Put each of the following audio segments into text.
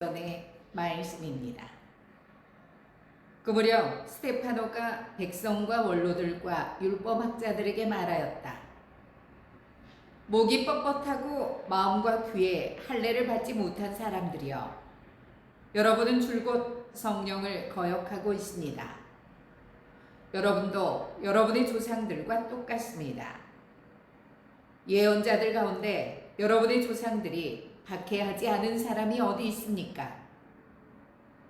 전의 말씀입니다. 그 무렵 스테파노가 백성과 원로들과 율법학자들에게 말하였다. 목이 뻣뻣하고 마음과 귀에 할례를 받지 못한 사람들이여 여러분은 줄곧 성령을 거역하고 있습니다. 여러분도 여러분의 조상들과 똑같습니다. 예언자들 가운데 여러분의 조상들이 박해하지 않은 사람이 어디 있습니까?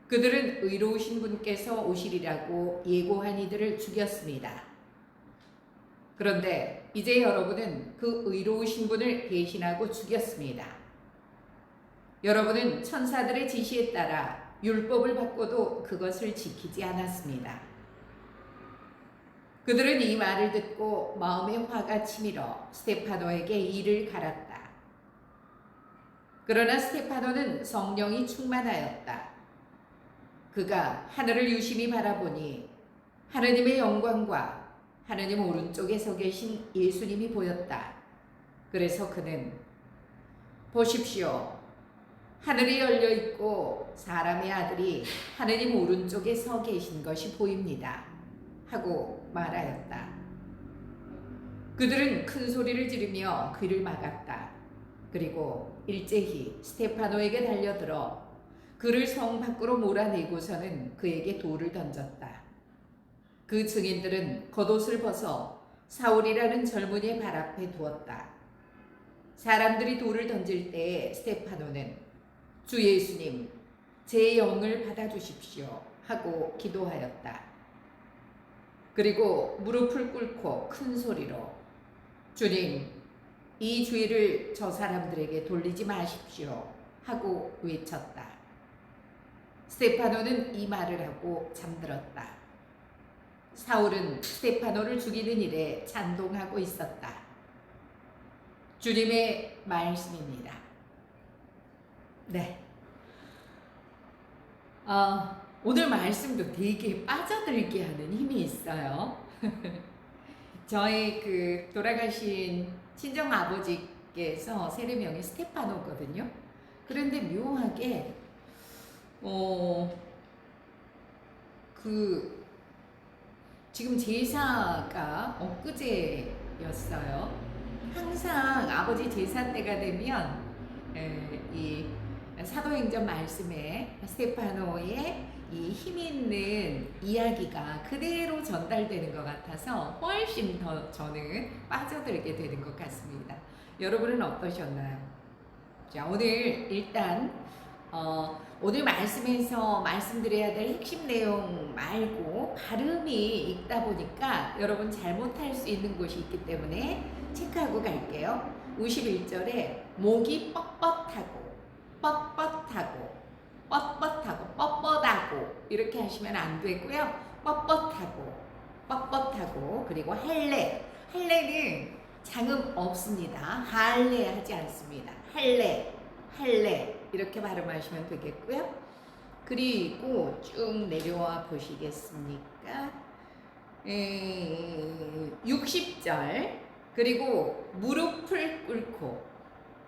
그들은 의로우신 분께서 오시리라고 예고한 이들을 죽였습니다. 그런데 이제 여러분은 그 의로우신 분을 배신하고 죽였습니다. 여러분은 천사들의 지시에 따라 율법을 받고도 그것을 지키지 않았습니다. 그들은 이 말을 듣고 마음에 화가 치밀어 스테파노에게 이를 갈았다. 그러나 스테파노는 성령이 충만하였다. 그가 하늘을 유심히 바라보니 하느님의 영광과 하느님 오른쪽에 서 계신 예수님이 보였다. 그래서 그는 보십시오. 하늘이 열려 있고 사람의 아들이 하느님 오른쪽에 서 계신 것이 보입니다. 하고 말하였다. 그들은 큰 소리를 지르며 귀를 막았다. 그리고 일제히 스테파노에게 달려들어 그를 성 밖으로 몰아내고서는 그에게 돌을 던졌다. 그 증인들은 겉옷을 벗어 사울이라는 젊은이의 발 앞에 두었다. 사람들이 돌을 던질 때에 스테파노는 주 예수님, 제 영을 받아주십시오 하고 기도하였다. 그리고 무릎을 꿇고 큰 소리로 주님, 이 죄를 저 사람들에게 돌리지 마십시오 하고 외쳤다. 스테파노는 이 말을 하고 잠들었다. 사울은 스테파노를 죽이는 일에 찬동하고 있었다. 주님의 말씀입니다. 네. 어, 오늘 말씀도 되게 빠져들게 하는 힘이 있어요. 저희 그 돌아가신 친정 아버지께서 세례명이 스테파노거든요. 그런데 묘하게 어그 지금 제사가 엊그제였어요. 항상 아버지 제사 때가 되면 에, 이 사도행전 말씀에 스테파노의 이힘 있는 이야기가 그대로 전달되는 것 같아서 훨씬 더 저는 빠져들게 되는 것 같습니다. 여러분은 어떠셨나요? 자, 오늘 일단 어, 오늘 말씀에서 말씀드려야 될 핵심 내용 말고 발음이 있다 보니까 여러분 잘못할 수 있는 곳이 있기 때문에 체크하고 갈게요. 51절에 목이 뻣뻣하고 뻣뻣하고 이렇게 하시면 안 되고요. 뻣뻣하고 뻣뻣하고 그리고 할래 할래는 장음 없습니다. 할래 하지 않습니다. 할래 할래 이렇게 발음하시면 되겠고요. 그리고 쭉 내려와 보시겠습니까? 에, 60절 그리고 무릎을 꿇고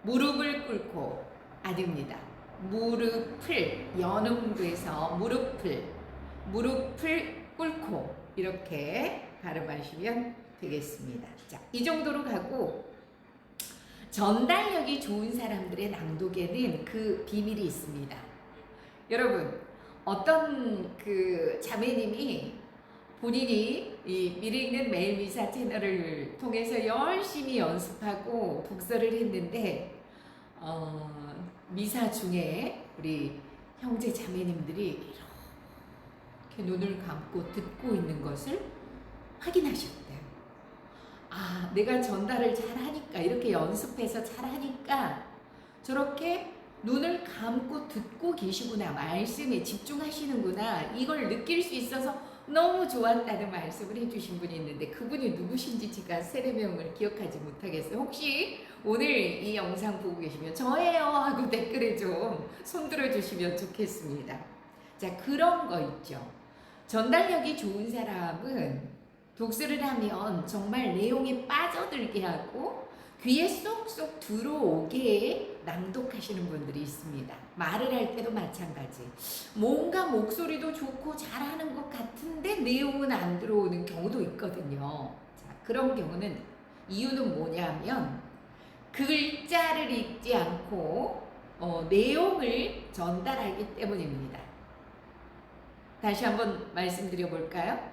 무릎을 꿇고 아닙니다. 무릎을 연음돼서 무릎을 무릎을 꿇고 이렇게 발음하시면 되겠습니다. 자, 이 정도로 가고 전달력이 좋은 사람들의 낭독에는 그 비밀이 있습니다. 여러분, 어떤 그 자매님이 본인이 이 미리 읽는 매일 미사 채널을 통해서 열심히 연습하고 독서를 했는데 어, 미사 중에 우리 형제 자매님들이 이렇게 눈을 감고 듣고 있는 것을 확인하셨대요. 아, 내가 전달을 잘 하니까, 이렇게 연습해서 잘 하니까, 저렇게 눈을 감고 듣고 계시구나. 말씀에 집중하시는구나. 이걸 느낄 수 있어서 너무 좋았다는 말씀을 해주신 분이 있는데, 그분이 누구신지 제가 세례명을 기억하지 못하겠어요. 혹시 오늘 이 영상 보고 계시면 저예요 하고 댓글에 좀 손들어 주시면 좋겠습니다. 자, 그런 거 있죠. 전달력이 좋은 사람은 독서를 하면 정말 내용에 빠져들게 하고 귀에 쏙쏙 들어오게 낭독하시는 분들이 있습니다. 말을 할 때도 마찬가지. 뭔가 목소리도 좋고 잘하는 것 같은데 내용은 안 들어오는 경우도 있거든요. 자, 그런 경우는 이유는 뭐냐면 글자를 읽지 않고 어, 내용을 전달하기 때문입니다. 다시 한번 말씀드려 볼까요?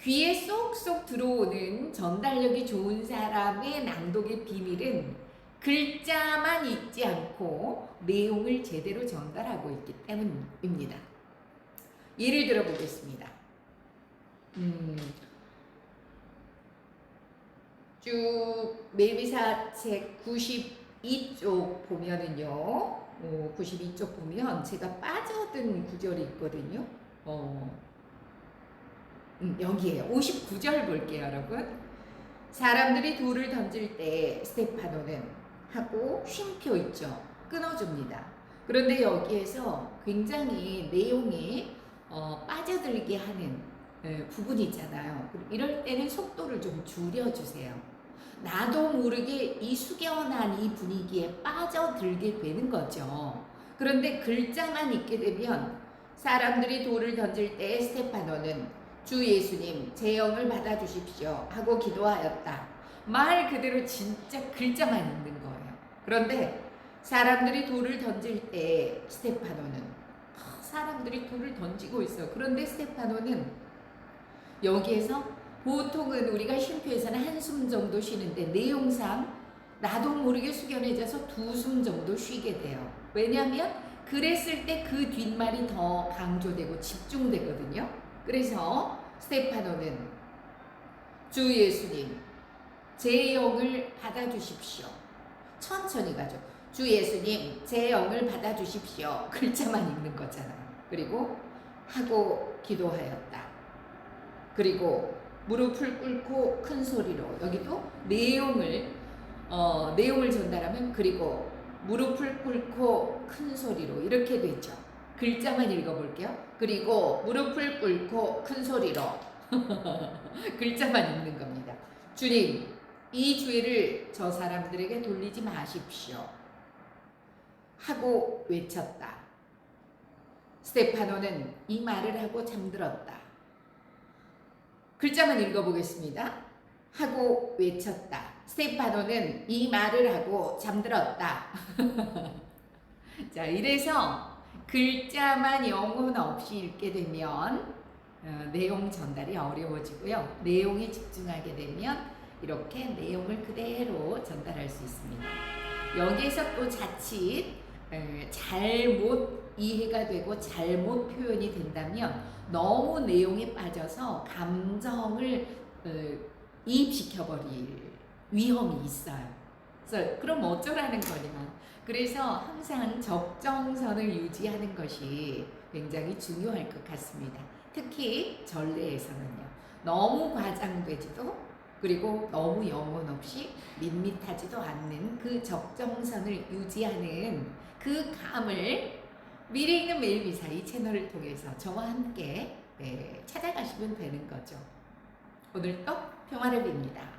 귀에 쏙쏙 들어오는 전달력이 좋은 사람의 낭독의 비밀은 글자만 읽지 않고 내용을 제대로 전달하고 있기 때문입니다. 예를 들어 보겠습니다. 음, 쭉 매미사 책 92쪽 보면은요. 어, 92쪽 보면 제가 빠져든 구절이 있거든요. 어, 음, 여기에요. 59절 볼게요, 여러분. 사람들이 돌을 던질 때 스테파노는 하고 쉼표 있죠. 끊어줍니다. 그런데 여기에서 굉장히 내용이 어, 빠져들게 하는 예, 부분이 있잖아요. 이럴 때는 속도를 좀 줄여주세요. 나도 모르게 이 숙연한 이 분위기에 빠져들게 되는 거죠. 그런데 글자만 읽게 되면 사람들이 돌을 던질 때 스테파노는 주 예수님 제 영을 받아주십시오 하고 기도하였다. 말 그대로 진짜 글자만 읽는 거예요. 그런데 사람들이 돌을 던질 때 스테파노는 아, 사람들이 돌을 던지고 있어. 그런데 스테파노는 여기에서 보통은 우리가 쉼표에서는 한숨 정도 쉬는데 내용상 나도 모르게 숙연해져서 두 숨 정도 쉬게 돼요. 왜냐하면 그랬을 때 그 뒷말이 더 강조되고 집중되거든요. 그래서 스테파노는 주 예수님 제 영을 받아주십시오. 천천히 가죠. 주 예수님 제 영을 받아주십시오. 글자만 읽는 거잖아요. 그리고 하고 기도하였다. 그리고 무릎을 꿇고 큰 소리로 여기도 내용을 어, 내용을 전달하면 그리고 무릎을 꿇고 큰 소리로 이렇게 되죠. 글자만 읽어볼게요. 그리고 무릎을 꿇고 큰 소리로 글자만 읽는 겁니다. 주님, 이 주의를 저 사람들에게 돌리지 마십시오. 하고 외쳤다. 스테파노는 이 말을 하고 잠들었다. 글자만 읽어보겠습니다. 하고 외쳤다. 스테파노는 이 말을 하고 잠들었다. 자, 이래서 글자만 영혼 없이 읽게 되면 어, 내용 전달이 어려워지고요. 내용에 집중하게 되면 이렇게 내용을 그대로 전달할 수 있습니다. 여기에서 또 자칫 에, 잘못 이해가 되고 잘못 표현이 된다면 너무 내용에 빠져서 감정을 어, 이입시켜버릴 위험이 있어요. 그래서 그럼 어쩌라는 거냐. 그래서 항상 적정선을 유지하는 것이 굉장히 중요할 것 같습니다. 특히 전례에서는요. 너무 과장되지도 그리고 너무 영혼 없이 밋밋하지도 않는 그 적정선을 유지하는 그 감을 미래 있는 매일 미사 이 채널을 통해서 저와 함께 네, 찾아가시면 되는 거죠. 오늘도 평화를 빕니다.